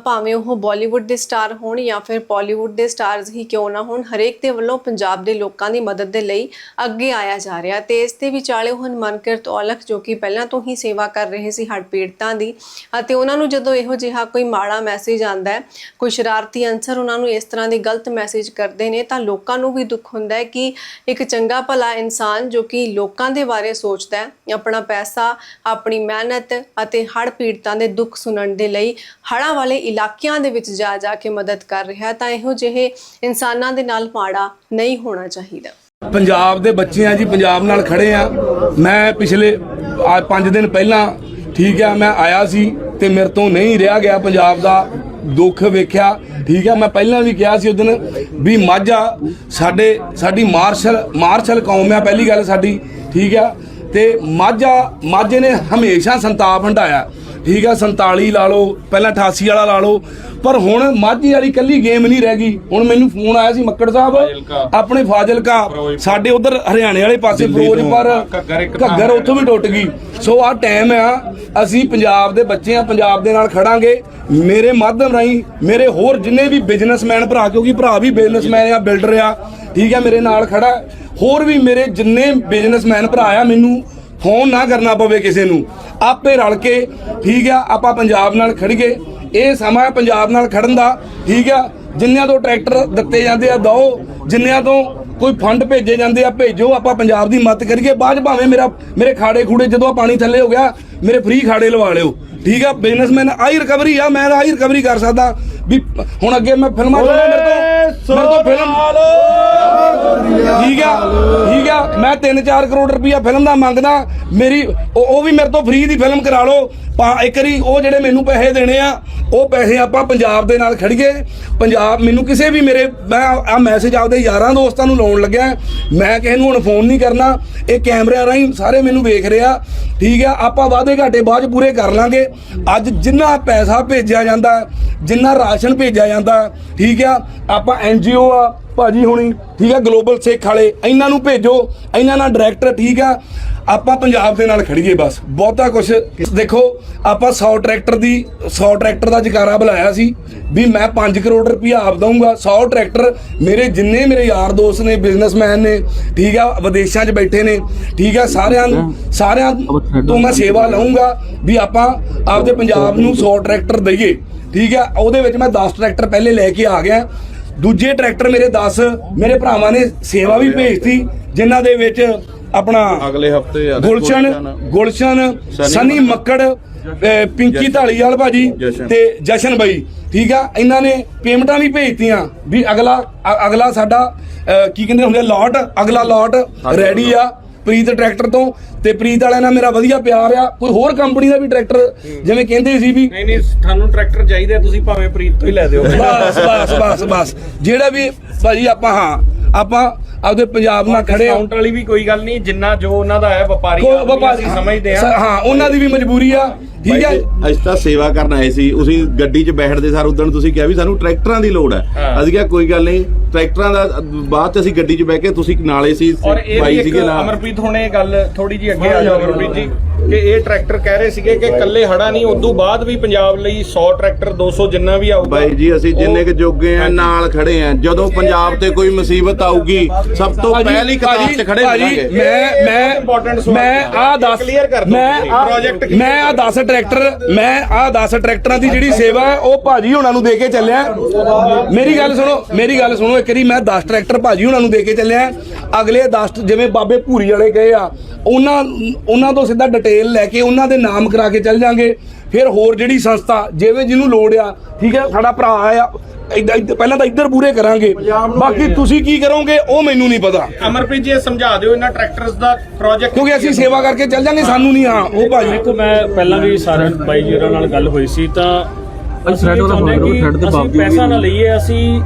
ਭਾਵੇਂ ਉਹ ਬਾਲੀਵੁੱਡ ਦੇ ਸਟਾਰ ਹੋਣ ਜਾਂ ਫਿਰ ਬਾਲੀਵੁੱਡ ਦੇ ਸਟਾਰਸ ਹੀ ਕਿਉਂ ਨਾ ਹੋਣ, ਹਰੇਕ ਦੇ ਵੱਲੋਂ ਪੰਜਾਬ ਦੇ ਲੋਕਾਂ ਦੀ ਮਦਦ ਦੇ ਲਈ ਅੱਗੇ ਆਇਆ ਜਾ ਰਿਹਾ ਤੇ ਇਸ ਦੇ ਵਿਚਾਲੇ ਹੁਣ ਮਨਕਰਤ ਔਲਖ ਜੋ ਕਿ ਪਹਿਲਾਂ ਤੋਂ ਹੀ ਸੇਵਾ ਕਰ ਰਹੇ ਸੀ ਹੜ੍ਹ ਪੀੜਤਾਂ ਦੀ ਅਤੇ ਉਹਨਾਂ ਨੂੰ ਜਦੋਂ ਇਹੋ ਜਿਹਾ ਕੋਈ ਮਾੜਾ ਮੈਸੇਜ ਆਂਦਾ ਹੈ, ਕੋਈ ਸ਼ਰਾਰਤੀ ਅਨਸਰ ਉਹਨਾਂ ਨੂੰ ਇਸ ਤਰ੍ਹਾਂ ਦੇ ਗਲਤ ਮੈਸੇਜ ਕਰਦੇ ਨੇ ਤਾਂ ਲੋਕਾਂ ਨੂੰ ਵੀ ਦੁੱਖ ਹੁੰਦਾ ਹੈ ਕਿ ਇੱਕ ਚੰਗਾ ਭਲਾ ਇਨਸਾਨ ਜੋ ਕਿ ਲੋਕਾਂ ਦੇ ਬਾਰੇ ਸੋਚਦਾ ਹੈ, ਆਪਣਾ ਪੈਸਾ, ਆਪਣੀ ਮਿਹਨਤ ਅਤੇ ਹੜ੍ਹ ਪੀੜਤਾਂ ਦੇ ਦੁੱਖ ਸੁਣਨ ਦੇ ਲਈ ਹੜ੍ਹਾਂ ਵਾਲੇ ਇਲਾਕਿਆਂ ਦੇ ਵਿੱਚ ਜਾ ਜਾ ਕੇ ਮਦਦ ਕਰ ਰਿਹਾ ਤਾਂ ਇਹੋ ਜਿਹੇ ਇਨਸਾਨਾਂ ਦੇ ਨਾਲ ਮਾੜਾ ਨਹੀਂ ਹੋਣਾ ਚਾਹੀਦਾ। ਪੰਜਾਬ ਦੇ ਬੱਚੇ ਆ ਜੀ, ਪੰਜਾਬ ਨਾਲ ਖੜੇ ਆ। ਮੈਂ ਪਿਛਲੇ 5 ਦਿਨ ਪਹਿਲਾਂ ਠੀਕ ਆ, ਮੈਂ ਆਇਆ ਸੀ ਤੇ ਮੇਰੇ ਤੋਂ ਨਹੀਂ ਰਿਹਾ ਗਿਆ ਪੰਜਾਬ ਦਾ ਦੁੱਖ ਵੇਖਿਆ। ਠੀਕ ਹੈ ਮੈਂ ਪਹਿਲਾਂ ਵੀ ਕਿਹਾ ਸੀ ਉਦੋਂ ਵੀ ਮਾਝਾ ਸਾਡੇ, ਸਾਡੀ ਮਾਰਸ਼ਲ ਮਾਰਸ਼ਲ ਕੌਮ ਹੈ ਪਹਿਲੀ ਗੱਲ ਸਾਡੀ। ਠੀਕ ਆ, ਤੇ ਮਾਝਾ ਮਾਝੇ ਨੇ ਹਮੇਸ਼ਾ ਸੰਤਾਪ ਹੰਡਾਇਆ ਠੀਕ ਆ 47 ਲਾ ਲਓ ਪਹਿਲਾਂ 88 ਵਾਲਾ ਲਾ ਲਓ। ਪਰ ਹੁਣ ਮਾਝੀ ਵਾਲੀ ਕੱਲੀ ਗੇਮ ਨਹੀਂ ਰਹਿ ਗਈ। ਹੁਣ ਮੈਨੂੰ ਫੋਨ ਆਇਆ ਸੀ ਮੱਕੜ ਸਾਹਿਬ। ਆਪਣੇ ਫਾਜ਼ਿਲਕਾ। ਸਾਡੇ ਉਧਰ ਹਰਿਆਣੇ ਵਾਲੇ ਪਾਸੇ ਫਿਰੋਜ਼ਪੁਰ। ਘੱਗਰ ਉੱਥੋਂ ਵੀ ਟੁੱਟ ਗਈ। ਸੋ ਆਹ ਟਾਈਮ ਆ। ਅਸੀਂ ਪੰਜਾਬ ਦੇ ਬੱਚੇ ਆ ਪੰਜਾਬ ਦੇ ਨਾਲ ਖੜਾਂਗੇ। ਮੇਰੇ ਮਾਧਿਅਮ ਰਾਹੀਂ ਮੇਰੇ ਹੋਰ ਜਿੰਨੇ ਵੀ ਬਿਜ਼ਨਸਮੈਨ ਭਰਾ ਕਿਉਂਕਿ ਭਰਾ ਵੀ ਬਿਜ਼ਨਸਮੈਨ ਆ ਬਿਲਡਰ ਆ ਠੀਕ ਆ ਮੇਰੇ ਨਾਲ ਖੜਾ। ਹੋਰ ਵੀ ਮੇਰੇ ਜਿੰਨੇ ਬਿਜ਼ਨਸਮੈਨ ਭਰਾ ਆ ਮੈਨੂੰ ਫੋਨ ਨਾ ਕਰਨਾ ਪਵੇ ਕਿਸੇ ਨੂੰ। ਆਪੇ ਰਲ ਕੇ ਠੀਕ ਆ ਆਪਾਂ ਪੰਜਾਬ ਨਾਲ ਖੜੀਏ ਇਹ ਸਮਾਂ ਹੈ ਪੰਜਾਬ ਨਾਲ ਖੜਨ ਦਾ ਠੀਕ ਆ। ਜਿੰਨਿਆਂ ਤੋਂ ਟਰੈਕਟਰ ਦਿੱਤੇ ਜਾਂਦੇ ਆ ਦੋ ਜਿੰਨਿਆਂ ਤੋਂ ਕੋਈ ਫੰਡ ਭੇਜੇ ਜਾਂਦੇ ਆ ਭੇਜੋ। ਆਪਾਂ ਪੰਜਾਬ ਦੀ ਮਦਦ ਕਰੀਏ। ਬਾਅਦ ਭਾਵੇਂ ਮੇਰਾ ਮੇਰੇ ਖਾੜੇ ਖੂੜੇ ਜਦੋਂ ਪਾਣੀ ਥੱਲੇ ਹੋ ਗਿਆ ਮੇਰੇ ਫ੍ਰੀ ਖਾੜੇ ਲਵਾ ਲਿਓ। ਠੀਕ ਆ ਬਿਜ਼ਨਸਮੈਨ ਆਹੀ ਰਿਕਵਰੀ ਆ। ਮੈਂ ਆਹੀ ਰਿਕਵਰੀ ਕਰ ਸਕਦਾ ਵੀ ਹੁਣ ਅੱਗੇ ਮੈਂ ਫਿਲਮਾਂ ਚਾਹੁੰਦਾ ਮੇਰੇ ਤੋਂ ਮੇਰੇ ਤੋਂ ਫਿਲਮ ਠੀਕ ਆ ਠੀਕ ਆ। ਮੈਂ 3-4 ਕਰੋੜ ਰੁਪਈਆ ਫਿਲਮ ਦਾ ਮੰਗਦਾ। ਮੇਰੀ ਉਹ ਉਹ ਵੀ ਮੇਰੇ ਤੋਂ ਫ੍ਰੀ ਦੀ ਫਿਲਮ ਕਰਾ ਲਓ। ਪਾ ਇੱਕ ਵਾਰੀ ਉਹ ਜਿਹੜੇ ਮੈਨੂੰ ਪੈਸੇ ਦੇਣੇ ਆ, ਉਹ ਪੈਸੇ ਆਪਾਂ ਪੰਜਾਬ ਦੇ ਨਾਲ ਖੜੀਏ। ਪੰਜਾਬ ਮੈਨੂੰ ਕਿਸੇ ਵੀ ਮੇਰੇ ਮੈਂ ਆ ਮੈਸੇਜ ਆਪਦੇ ਯਾਰਾਂ ਦੋਸਤਾਂ ਨੂੰ ਲਾਉਣ ਲੱਗਿਆ। ਮੈਂ ਕਿਸੇ ਨੂੰ ਹੁਣ ਫੋਨ ਨਹੀਂ ਕਰਨਾ। ਇਹ ਕੈਮਰਿਆਂ ਰਾਹੀਂ ਸਾਰੇ ਮੈਨੂੰ ਵੇਖ ਰਿਹਾ ਠੀਕ ਆ, ਆਪਾਂ ਵਾਅਦੇ ਘਾਟੇ ਬਾਅਦ 'ਚ ਪੂਰੇ ਕਰ ਲਾਂਗੇ। ਅੱਜ ਜਿੰਨਾ ਪੈਸਾ ਭੇਜਿਆ ਜਾਂਦਾ, ਜਿੰਨਾ ਰਾਸ਼ਨ ਭੇਜਿਆ ਜਾਂਦਾ, ਠੀਕ ਆ, ਆਪਾਂ ਐਨਜੀਓ ਆ ਭਾਜੀ ਹੁਣੀ, ਠੀਕ ਆ, ਗਲੋਬਲ ਸਿੱਖ ਵਾਲੇ, ਇਹਨਾਂ ਨੂੰ ਭੇਜੋ, ਇਹਨਾਂ ਨਾਲ ਡਾਇਰੈਕਟਰ ਠੀਕ ਆ, ਆਪਾਂ ਪੰਜਾਬ ਦੇ ਨਾਲ ਖੜੀਏ ਬਸ, ਬਹੁਤਾ ਕੁਝ ਦੇਖੋ, ਆਪਾਂ 100 ਟਰੈਕਟਰ ਦੀ 100 ਟਰੈਕਟਰ ਦਾ ਜਕਾਰਾ ਬੁਲਾਇਆ ਸੀ, ਵੀ ਮੈਂ 5 ਕਰੋੜ ਰੁਪਇਆ ਆਪ ਦਊਂਗਾ 100 ਟਰੈਕਟਰ ਮੇਰੇ ਜਿੰਨੇ ਮੇਰੇ ਯਾਰ ਦੋਸਤ ਨੇ ਬਿਜ਼ਨਸਮੈਨ ਨੇ, ਠੀਕ ਆ, ਵਿਦੇਸ਼ਾਂ 'ਚ ਬੈਠੇ ਨੇ, ਠੀਕ ਆ, ਸਾਰਿਆਂ ਨੂੰ, ਸਾਰਿਆਂ ਤੋਂ ਮੈਂ ਸੇਵਾ ਲਵਾਂਗਾ ਵੀ ਆਪਾਂ ਆਪਦੇ ਪੰਜਾਬ ਨੂੰ 100 ਟਰੈਕਟਰ ਦਈਏ, ਠੀਕ ਆ, ਉਹਦੇ ਵਿੱਚ ਮੈਂ 10 ਟਰੈਕਟਰ ਪਹਿਲੇ ਲੈ ਕੇ ਆ ਗਿਆ ਦੂਜੇ ਟਰੈਕਟਰ ਮੇਰੇ 10 ਮੇਰੇ ਭਰਾਵਾਂ ਨੇ ਸੇਵਾ ਵੀ ਭੇਜਤੀ ਜਿਨ੍ਹਾਂ ਦੇ ਵਿੱਚ ਆਪਣਾ ਅਗਲੇ ਹਫ਼ਤੇ ਗੁਲਸ਼ਨ ਗੁਲਸ਼ਨ। ਸਨੀ ਮੱਕੜ। ਪਿੰਕੀ ਢਾਲੀਵਾਲ ਭਾਜੀ। ਤੇ ਜਸ਼ਨ ਬਾਈ ਠੀਕ ਆ? ਇਹਨਾਂ ਨੇ ਪੇਮੈਂਟਾਂ ਵੀ ਭੇਜਤੀਆਂ ਵੀ ਅਗਲਾ ਅਗਲਾ ਸਾਡਾ ਕੀ ਕਹਿੰਦੇ ਹੁੰਦੇ ਲੋਟ ਅਗਲਾ ਲੋਟ ਰੈਡੀ ਆ। ਪ੍ਰੀਤ ਟਰੈਕਟਰ ਤੋਂ ਤੇ ਪ੍ਰੀਤ ਵਾਲਿਆਂ ਨਾਲ ਮੇਰਾ ਵਧੀਆ ਪਿਆਰ ਆ। ਕੋਈ ਹੋਰ ਕੰਪਨੀ ਦਾ ਵੀ ਟਰੈਕਟਰ ਜਿਵੇਂ ਕਹਿੰਦੇ ਸੀ ਵੀ ਨਹੀਂ ਨਹੀਂ ਤੁਹਾਨੂੰ ਟਰੈਕਟਰ ਚਾਹੀਦੇ ਤੁਸੀਂ ਭਾਵੇਂ ਪ੍ਰੀਤ ਤੋਂ ਹੀ ਲੈ ਦਿਓ। ਬਸ ਬਸ ਬਸ ਬਸ। ਜਿਹੜਾ ਵੀ ਭਾਜੀ ਆਪਾਂ ਹਾਂ ਆਪਾਂ ਆਪਦੇ ਪੰਜਾਬ ਨਾਲ ਖੜੇ ਆ। ਵਾਲੀ ਵੀ ਕੋਈ ਗੱਲ ਨਹੀਂ ਜਿੰਨਾ ਜੋ ਉਹਨਾਂ ਦਾ ਹੈ ਵਪਾਰੀ ਵਪਾਰੀ ਸਮਝਦੇ ਆ। ਹਾਂ ਉਹਨਾਂ ਦੀ ਵੀ ਮਜਬੂਰੀ ਆ। ਠੀਕ ਹੈ। ਅਸੀਂ ਤਾਂ ਸੇਵਾ ਕਰਨ ਆਏ ਸੀ ਅਸੀਂ ਗੱਡੀ 'ਚ ਬੈਠਦੇ ਸਾਰ ਉਦੋਂ ਤੁਸੀਂ ਕਿਹਾ ਵੀ ਸਾਨੂੰ ਟਰੈਕਟਰਾਂ ਦੀ ਲੋੜ ਹੈ। ਅਸੀਂ ਕਿਹਾ ਕੋਈ ਗੱਲ ਨਹੀਂ ਟਰੈਕਟਰਾਂ ਦਾ ਬਾਅਦ 'ਚ ਅਸੀਂ ਗੱਡੀ 'ਚ ਬਹਿ ਕੇ ਤੁਸੀਂ ਨਾਲੇ ਸੀ ਬਾਈ ਸੀਗੇ ਨਾਲ। ਅਮਰਪ੍ਰੀਤ ਹੁਣ ਇਹ ਗੱਲ ਥੋੜੀ ਜੀ ਅੱਗੇ ਆ ਜਾਓ ਅਮਰਪ੍ਰੀਤ ਜੀ ਕਿ ਇਹ ਟਰੈਕਟਰ ਕਹਿ ਰਹੇ ਸੀਗੇ ਕਿ ਕੱਲੇ ਹੜਾ ਨਹੀਂ ਉਦੋਂ ਬਾਅਦ ਵੀ ਪੰਜਾਬ ਲਈ 100 ਟਰੈਕਟਰ 200 ਜਿੰਨਾ ਵੀ ਆਊਗਾ। ਬਾਈ ਜੀ ਅਸੀਂ ਜਿੰਨੇ ਕਿ ਜੋਗੇ ਆ ਨਾਲ ਖੜੇ ਆ। ਜਦੋਂ ਪੰਜਾਬ ਤੇ ਕੋਈ ਮੁਸੀਬਤ ਆਊਗੀ ਸਭ ਤੋਂ ਪਹਿਲੀ ਕਤਾਰ 'ਚ ਖੜੇ ਹੋਵਾਂਗੇ ਮੈਂ ਮੈਂ ਮੈਂ ਆ 10 clear ਕਰ ਦਿਓ ਮੈਂ ਤੁਸੀਂ। ਆ 10 ਟਰੈਕਟਰ, ਮੈਂ ਆਹ 10 ਟਰੈਕਟਰਾਂ ਦੀ ਜਿਹੜੀ ਸੇਵਾ ਹੈ ਉਹ ਭਾਜੀ ਹੁਣਾਂ ਨੂੰ ਦੇ ਕੇ ਚੱਲਿਆ। ਮੇਰੀ ਗੱਲ ਸੁਣੋ, ਮੇਰੀ ਗੱਲ ਸੁਣੋ ਇੱਕ ਵਾਰੀ, ਮੈਂ 10 ਟਰੈਕਟਰ ਭਾਜੀ ਹੁਣਾਂ ਨੂੰ ਦੇ ਕੇ ਚੱਲਿਆ। ਅਗਲੇ 10 ਜਿਵੇਂ ਬਾਬੇ ਭੂਰੀ ਵਾਲੇ ਗਏ ਆ ਉਹਨਾਂ ਉਹਨਾਂ ਤੋਂ ਸਿੱਧਾ ਡਿਟੇਲ ਲੈ ਕੇ ਉਹਨਾਂ ਦੇ ਨਾਮ ਕਰਾ ਕੇ ਚੱਲ ਜਾਾਂਗੇ। ਫਿਰ ਹੋਰ ਜਿਹੜੀ ਸੰਸਥਾ ਜਿਵੇਂ ਜਿਹਨੂੰ ਲੋੜ ਆ ਠੀਕ ਹੈ ਸਾਡਾ ਭਰਾ ਆ ਏਦਾਂ- ਪਹਿਲਾਂ ਤਾਂ ਇੱਧਰ ਪੂਰੇ ਕਰਾਂਗੇ। ਬਾਕੀ ਤੁਸੀਂ ਕੀ ਕਰੋਗੇ ਉਹ ਮੈਨੂੰ ਨਹੀਂ ਪਤਾ। ਅਮਰਪ੍ਰੀਤ ਜੀ ਇਹ ਸਮਝਾ ਦਿਓ ਇਹਨਾਂ ਟਰੈਕਟਰਸ ਦਾ ਪ੍ਰੋਜੈਕਟ ਕਿਉਂਕਿ ਅਸੀਂ ਸੇਵਾ ਕਰਕੇ ਚੱਲ ਜਾਂਗੇ ਸਾਨੂੰ ਨਹੀਂ ਹਾਂ ਉਹ ਭਾਜੀ। ਦੇਖੋ ਮੈਂ ਪਹਿਲਾਂ ਵੀ ਸਾਰਿਆਂ ਬਾਈ ਜੀ ਨਾਲ ਗੱਲ ਹੋਈ ਸੀ ਤਾਂ ਅਸੀਂ ਇਹ ਚਾਹੁੰਦੇ ਕਿ ਅਸੀਂ ਪੈਸਾ ਨਾ। ਲਈਏ ਅਸੀਂ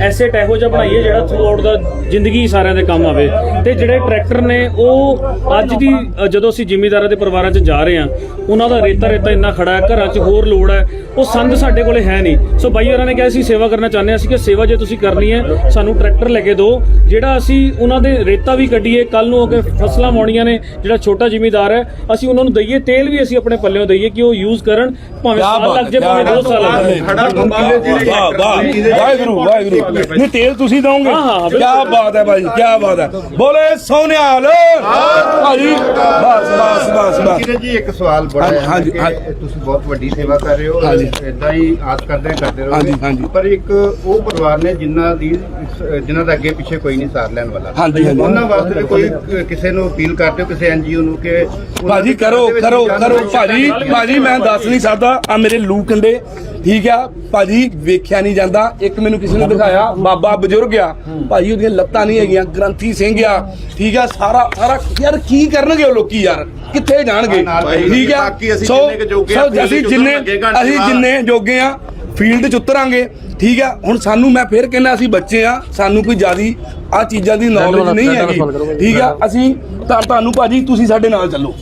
ਐਸੇਟ ਇਹੋ ਜਿਹਾ ਬਣਾਈਏ ਜਿਹੜਾ ਥਰੂ ਆਊਟ ਦਾ ਜ਼ਿੰਦਗੀ ਸਾਰਿਆਂ ਦੇ ਕੰਮ ਆਵੇ ਤੇ ਜਿਹੜੇ ਟਰੈਕਟਰ ਨੇ ਉਹ ਅੱਜ ਦੀ ਜਦੋਂ ਅਸੀਂ ਜ਼ਿਮੀਂਦਾਰਾਂ ਦੇ ਪਰਿਵਾਰਾਂ 'ਚ ਜਾ ਰਹੇ ਹਾਂ ਉਹਨਾਂ ਦਾ ਰੇਤਾ ਰੇਤਾ ਇੰਨਾ ਖੜਾ ਹੈ ਘਰਾਂ 'ਚ ਹੋਰ ਲੋੜ ਹੈ ਉਹ ਸੰਦ ਸਾਡੇ ਕੋਲੇ ਹੈ ਨਹੀਂ ਸੋ ਬਾਈ ਹੋਰਾਂ ਨੇ ਕਿਹਾ ਅਸੀਂ ਸੇਵਾ ਕਰਨਾ ਚਾਹੁੰਦੇ ਹਾਂ ਅਸੀਂ ਕਿ ਸੇਵਾ ਜੇ ਤੁਸੀਂ ਕਰਨੀ ਹੈ ਸਾਨੂੰ ਟਰੈਕਟਰ ਲੈ ਕੇ ਦਿਓ ਜਿਹੜਾ ਅਸੀਂ ਉਹਨਾਂ ਦੇ ਰੇਤਾ ਵੀ ਕੱਢੀਏ ਕੱਲ ਨੂੰ ਅੱਗੇ ਫਸਲਾਂ ਵਾਉਣੀਆਂ ਨੇ ਜਿਹੜਾ ਛੋਟਾ ਜ਼ਿਮੀਂਦਾਰ ਹੈ ਅਸੀਂ ਉਹਨਾਂ ਨੂੰ ਦਈਏ ਤੇਲ ਵੀ ਅਸੀਂ ਆਪਣੇ ਪੱਲਿਓਂ ਦਈਏ ਕਿ ਉਹ ਯੂਜ਼ ਕਰਨ ਭਾਵੇਂ ਸਾਲ ਲੱਗ ਜੇ ਭਾਵੇਂ ਕਿਆ 2 ਸਾਲ ਲੱਗ ਵਾਹ ਟਰੈਕਟਰ ਵਾਹਿਗੁਰੂ ਵਾਹਿਗੁਰੂ ਨਹੀਂ ਤੇਲ ਤੁਸੀਂ ਦੋਗੇ ਕੀ। ਬਾਤ ਹੈ ਭਾਈ ਕੀ ਬਾਤ ਹੈ ਬੋਲੇ ਸੋਨਿਆਲ ਭਾਜੀ ਬਸ ਬਸ ਬਸ ਬਸ ਕਿਰਨ ਜੀ ਇੱਕ ਸਵਾਲ ਬੜਾ ਹੈ ਹਾਂਜੀ, ਕਿ। ਤੁਸੀਂ ਬਹੁਤ ਵੱਡੀ ਸੇਵਾ ਕਰ ਰਹੇ ਹੋ। ਇਦਾਂ ਹੀ ਆਸ ਕਰਦੇ ਕਰਦੇ ਹਾਂਜੀ। ਪਰ ਇੱਕ ਉਹ ਪਰਿਵਾਰ ਨੇ ਜਿਨ੍ਹਾਂ ਦੀ ਜਿਨ੍ਹਾਂ ਦਾ ਅੱਗੇ ਪਿੱਛੇ ਕੋਈ ਨਹੀਂ ਸਾਰ ਲੈਣ ਵਾਲਾ ਹਾਂਜੀ, ਹਾਂਜੀ। ਉਹਨਾਂ ਵਾਸਤੇ ਕੋਈ ਕਿਸੇ ਨੂੰ ਅਪੀਲ ਕਰਦੇ ਹੋ ਕਿਸੇ ਐਨਜੀਓ ਨੂੰ ਕਿ ਭਾਜੀ ਕਰੋ ਕਰੋ ਕਰੋ ਭਾਜੀ ਭਾਜੀ ਮੈਂ ਦੱਸ ਨਹੀਂ ਸਕਦਾ ਆ ਮੇਰੇ ਲੂ ਕੰਡੇ ਠੀਕ ਆ ਭਾਜੀ ਵੇਖਿਆ ਨਹੀਂ ਜਾਂਦਾ। ਇੱਕ ਮੈਨੂੰ ਕਿਸੇ ਨੇ ਦਿਖਾਇਆ ਬਾਬਾ ਬਜ਼ੁਰਗ ਆ। ਭਾਜੀ ਉਹਦੀਆਂ ਲੱਤਾਂ ਨਹੀਂ ਹੈਗੀਆਂ ਗ੍ਰੰਥੀ ਸਿੰਘ ਆ। ਠੀਕ ਆ ਸਾਰਾ ਸਾਰਾ ਯਾਰ ਕੀ ਕਰਨਗੇ ਉਹ ਲੋਕੀ ਯਾਰ? ਕਿੱਥੇ ਜਾਣਗੇ? ਠੀਕ ਆ? ਬਾਕੀ ਅਸੀਂ ਸੋ ਅਸੀਂ ਫੀਲਡ 'ਚ ਜਿੰਨੇ ਅਸੀਂ। ਜਿੰਨੇ ਜੋਗੇ ਆ ਫੀਲਡ 'ਚ ਉਤਰਾਂਗੇ। ਠੀਕ ਆ ਹੁਣ ਸਾਨੂੰ ਮੈਂ ਫਿਰ ਕਹਿੰਦਾ ਅਸੀਂ ਬੱਚੇ ਆ ਸਾਨੂੰ ਕੋਈ ਜ਼ਿਆਦੀ ਆ ਚੀਜ਼ਾਂ ਦੀ ਨੌਲੇਜ ਨਹੀਂ ਹੈਗੀ। ਠੀਕ ਆ ਅਸੀਂ ਤਾਂ ਤੁਹਾਨੂੰ ਭਾਜੀ ਤੁਸੀਂ ਸਾਡੇ ਨਾਲ ਚੱਲੋ।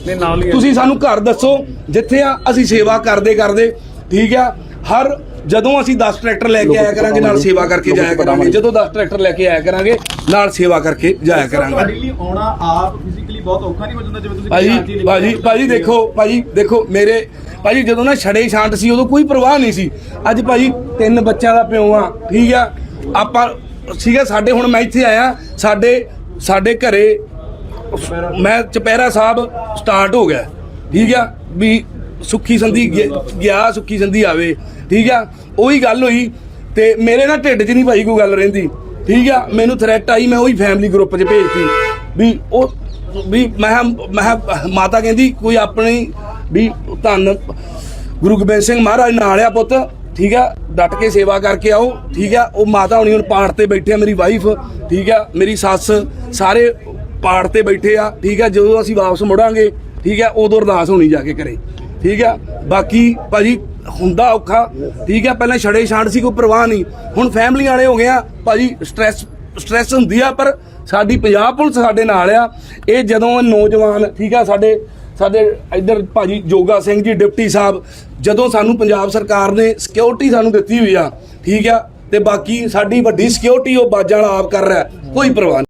ਤੁਸੀਂ ਸਾਨੂੰ ਘਰ ਦੱਸੋ ਜਿੱਥੇ ਆ ਅਸੀਂ ਸੇਵਾ ਕਰਦੇ ਕਰਦੇ। ਠੀਕ ਆ ਹਰ ਜਦੋਂ ਅਸੀਂ 10 ਟਰੈਕਟਰ ਲੈ ਕੇ ਆਇਆ ਕਰਾਂਗੇ ਨਾਲ ਸੇਵਾ ਕਰਕੇ ਜਾਇਆ ਕਰਾਂਗੇ। ਜਦੋਂ 10 ਟਰੈਕਟਰ ਲੈ ਕੇ ਆਇਆ ਕਰਾਂਗੇ ਨਾਲ ਸੇਵਾ ਕਰਕੇ ਜਾਇਆ ਕਰਾਂਗੇ। ਲਈ ਆਉਣਾ ਆਪ ਫਿਜ਼ੀਕਲੀ ਬਹੁਤ ਔਖਾ ਨਹੀਂ ਹੋ ਜਾਂਦਾ ਜਿਵੇਂ ਤੁਸੀਂ ਭਾਜੀ ਭਾਜੀ ਭਾਜੀ ਦੇਖੋ ਭਾਜੀ ਦੇਖੋ ਮੇਰੇ ਭਾਜੀ ਜਦੋਂ ਨਾ ਛੜੇ ਛਾਂਟ ਸੀ ਉਦੋਂ ਕੋਈ ਪਰਵਾਹ ਨਹੀਂ ਸੀ। ਅੱਜ ਭਾਜੀ ਤਿੰਨ ਬੱਚਿਆਂ ਦਾ ਪਿਓ ਆ ਠੀਕ ਆ? ਆਪਾਂ ਠੀਕ ਆ ਸਾਡੇ ਹੁਣ ਮੈਂ ਇੱਥੇ ਆਇਆ ਸਾਡੇ ਸਾਡੇ ਘਰੇ ਮੈਂ ਚਪੈਰਾ ਸਾਹਿਬ ਸਟਾਰਟ ਹੋ ਗਿਆ ਠੀਕ ਆ? ਵੀ ਸੁੱਖੀ ਸੰਧੀ ਗਿਆ ਸੁੱਖੀ ਸੰਧੀ ਆਵੇ। ਠੀਕ ਆ? ਉਹੀ ਗੱਲ ਹੋਈ ਤੇ ਮੇਰੇ ਨਾ ਢਿੱਡ 'ਚ ਨਹੀਂ ਭਾਈ ਕੋਈ ਗੱਲ ਰਹਿੰਦੀ। ਠੀਕ ਆ? ਮੈਨੂੰ ਥ੍ਰੈਟ ਆਈ, ਮੈਂ ਉਹੀ ਫੈਮਿਲੀ ਗਰੁੱਪ 'ਚ ਭੇਜਤੀ। ਵੀ ਉਹ, ਵੀ ਮੈਂ ਕਿਹਾ- ਮੈਂ ਮਾਤਾ ਕਹਿੰਦੀ, ਕੋਈ ਆਪਣੀ, ਵੀ ਧੰਨ ਗੁਰੂ ਗੋਬਿੰਦ ਸਿੰਘ ਮਹਾਰਾਜ ਨਾਲ ਆ ਪੁੱਤ। ਠੀਕ ਆ? ਡਟ ਕੇ ਸੇਵਾ ਕਰਕੇ ਆਓ। ਠੀਕ ਆ? ਉਹ ਮਾਤਾ ਹੁਣੀ ਹੁਣ ਪਾਠ ਤੇ ਬੈਠੇ ਆ, ਮੇਰੀ ਵਾਈਫ ਠੀਕ ਆ? ਮੇਰੀ ਸੱਸ ਸਾਰੇ ਪਾਠ ਤੇ ਬੈਠੇ ਆ। ਠੀਕ ਆ? ਜਦੋਂ ਅਸੀਂ ਵਾਪਸ ਮੁੜਾਂਗੇ, ਠੀਕ ਆ? ਉਦੋਂ ਅਰਦਾਸ ਹੋਣੀ ਜਾ ਕੇ ਘਰੇ ਠੀਕ ਆ? ਬਾਕੀ ਭਾਜੀ ਹੁੰਦਾ ਔਖਾ। ਠੀਕ ਆ ਪਹਿਲਾਂ ਛੜੇ ਛਾਂਟ ਸੀ, ਕੋਈ ਪਰਵਾਹ ਨਹੀਂ। ਹੁਣ ਫੈਮਿਲੀ ਵਾਲੇ ਹੋ ਗਏ ਆ, ਭਾਜੀ ਸਟ੍ਰੈਸ ਸਟ੍ਰੈਸ ਹੁੰਦੀ ਆ, ਪਰ ਸਾਡੀ ਪੰਜਾਬ ਪੁਲਿਸ ਸਾਡੇ ਨਾਲ ਆ। ਇਹ ਜਦੋਂ ਨੌਜਵਾਨ, ਠੀਕ ਆ, ਸਾਡੇ ਸਾਡੇ ਇੱਧਰ ਭਾਜੀ ਜੋਗਾ ਸਿੰਘ ਜੀ, ਡਿਪਟੀ ਸਾਹਿਬ, ਜਦੋਂ ਸਾਨੂੰ ਪੰਜਾਬ ਸਰਕਾਰ ਨੇ ਸਿਕਿਉਰਿਟੀ ਸਾਨੂੰ ਦਿੱਤੀ ਹੋਈ ਆ, ਠੀਕ ਆ, ਤੇ ਬਾਕੀ ਸਾਡੀ ਵੱਡੀ ਸਿਕਿਉਰਿਟੀ ਉਹ ਬਾਜਾਂ ਵਾਲਾ ਆਪ ਕਰ ਰਿਹਾ, ਕੋਈ ਪਰਵਾਹ ਨਹੀਂ